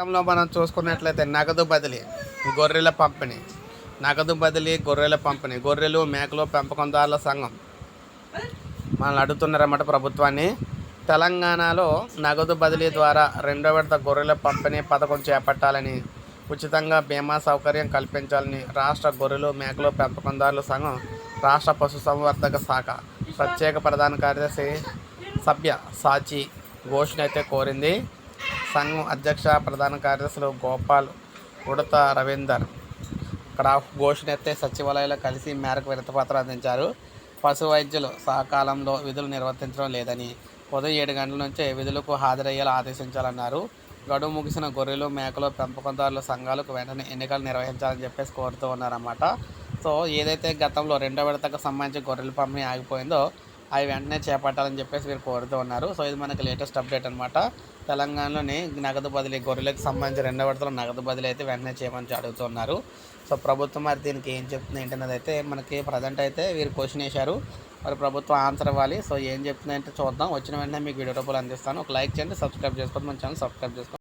గతంలో మనం చూసుకున్నట్లయితే నగదు బదిలీ గొర్రెల పంపిణీ. నగదు బదిలీ గొర్రెల పంపిణీ. గొర్రెలు మేకలు పెంపకందారుల సంఘం. మనల్ని అడుగుతున్నారన్నమాట ప్రభుత్వాన్ని. తెలంగాణలో నగదు బదిలీ ద్వారా రెండో విడత గొర్రెల పంపిణీ పథకం చేపట్టాలని ఉచితంగా బీమా సౌకర్యం కల్పించాలని రాష్ట్ర గొర్రెలు మేకలు పెంపకందారుల సంఘం రాష్ట్ర పశుసంవర్ధక శాఖ ప్రత్యేక ప్రధాన కార్యదర్శి సభ్య సాచి ఘోషణ అయితే కోరింది. సంఘం అధ్యక్ష ప్రధాన కార్యదర్శులు గోపాల్ ఉడత రవీందర్. ఇక్కడ ఘోషణ అయితే సచివాలయంలో కలిసి మేరకు వినతిపత్రం అందించారు. పశు వైద్యులు సకాలంలో విధులు నిర్వర్తించడం లేదని ఉదయం ఏడు గంటల నుంచే విధులకు హాజరయ్యేలా ఆదేశించాలన్నారు. గడువు ముగిసిన గొర్రెలు మేకలు పెంపకందారుల సంఘాలకు వెంటనే ఎన్నికలు నిర్వహించాలని చెప్పేసి కోరుతూ ఉన్నారన్నమాట. సో ఏదైతే గతంలో రెండో విడతకు సంబంధించి గొర్రెల పంపిణీ ఆగిపోయిందో అవి వెంటనే చేపట్టాలని చెప్పేసి వీరు కోరుతూ ఉన్నారు. సో ఇది మనకి లేటెస్ట్ అప్డేట్ అనమాట తెలంగాణలోని నగదు బదిలీ గొర్రెలకు సంబంధించి రెండో విడతలో నగదు బదిలీ అయితే వెంటనే చేయమని అడుగుతున్నారు సో ప్రభుత్వం మరి దీనికి ఏం చెప్తుంది ఏంటన్నది అయితే మనకి ప్రజెంట్ అయితే వీరు క్వశ్చన్ వేశారు. మరి ప్రభుత్వం ఆన్సర్ ఇవ్వాలి. సో ఏం చెప్తుందంటే చూద్దాం. వచ్చిన వెంటనే మీకు వీడియో రూపాయలు అందిస్తాను. ఒక లైక్ చేయండి సబ్స్క్రైబ్ చేసుకోండి. మన ఛానల్ సబ్స్క్రైబ్ చేసుకోండి.